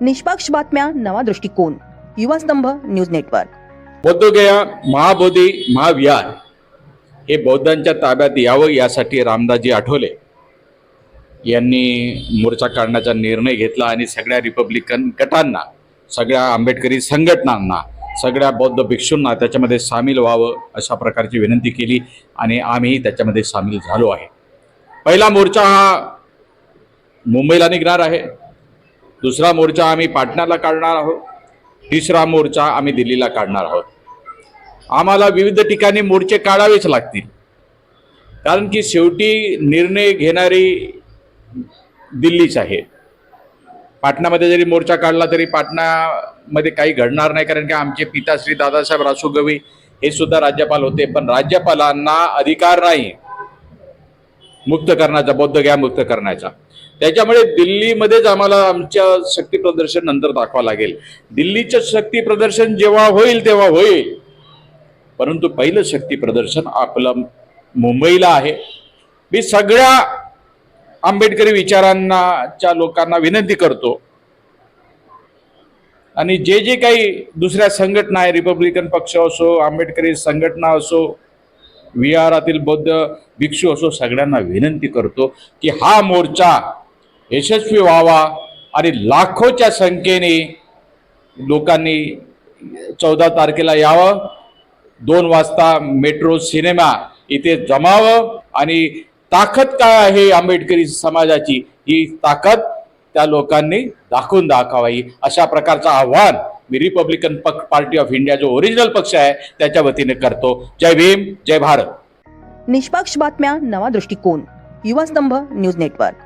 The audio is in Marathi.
निष्पक्ष बातम्या नवा दृष्टिकोन. युवा स्तंभ न्यूज नेटवर्क. बौद्धगया महाबोधी महाविहार हे बौद्धांच्या ताब्यात यावं यासाठी रामदासजी आठवले. यांनी मोर्चा काढण्याचा निर्णय घेतला आणि सगळ्या रिपब्लिकन गटांना सगळ्या आंबेडकरी संघटनांना सगळ्या बौद्ध भिक्षूंना त्याच्यामध्ये सामील व्हावं अशा प्रकारची विनंती केली आणि आम्ही त्याच्यामध्ये सामील झालो आहे. पहिला मोर्चा हा मुंबईला निघणार आहे. दुसरा मोर्चा आम्ही पाटण्याला काढणार आहोत. तिसरा मोर्चा आम्ही दिल्लीला काढणार आहोत. आम्हाला विविध ठिकाणी मोर्चे काढावेच लागतील. कारण की शेवटी निर्णय घेणारी दिल्लीच आहे. पाटणामध्ये जरी मोर्चा काढला तरी पाटणामध्ये काही घडणार नाही कारण की आमचे पिता श्री दादासाहेब रासू गवई हे सुद्धा राज्यपाल होते पण राज्यपालांना अधिकार नाही. मुक्त करण्याचा बौद्ध मुक्त करण्याचा. त्याच्यामुळे दिल्लीमध्येच आम्हाला आमच्या शक्ती प्रदर्शन नंतर दाखवा लागेल. दिल्लीचं शक्ती प्रदर्शन जेव्हा होईल तेव्हा होईल. परंतु पहिलं शक्ती प्रदर्शन आपलं मुंबईला आहे. मी सगळ्या आंबेडकरी विचारांनाच्या लोकांना विनंती करतो. आणि जे जे काही दुसऱ्या संघटना आहे रिपब्लिकन पक्ष असो आंबेडकरी संघटना असो विहारातील बौद्ध भिक्षू असो सगळ्यांना विनंती करतो की हा मोर्चा यशस्वी व्हावा आणि लाखोच्या संख्येने लोकांनी चौदा तारखेला यावं दोन वाजता मेट्रो सिनेमा इथे जमावं आणि ताकद काय आहे आंबेडकरी समाजाची? ही ताकद त्या लोकांनी दाखवून दाखवावी. अशा प्रकारचं आव्हान मी रिपब्लिकन पक पार्टी ऑफ इंडिया जो ओरिजिनल पक्ष आहे त्याच्या वतीने करतो. जय भीम जय भारत. निष्पक्ष बातम्या नवा दृष्टिकोन. युवा स्तंभ न्यूज नेटवर्क.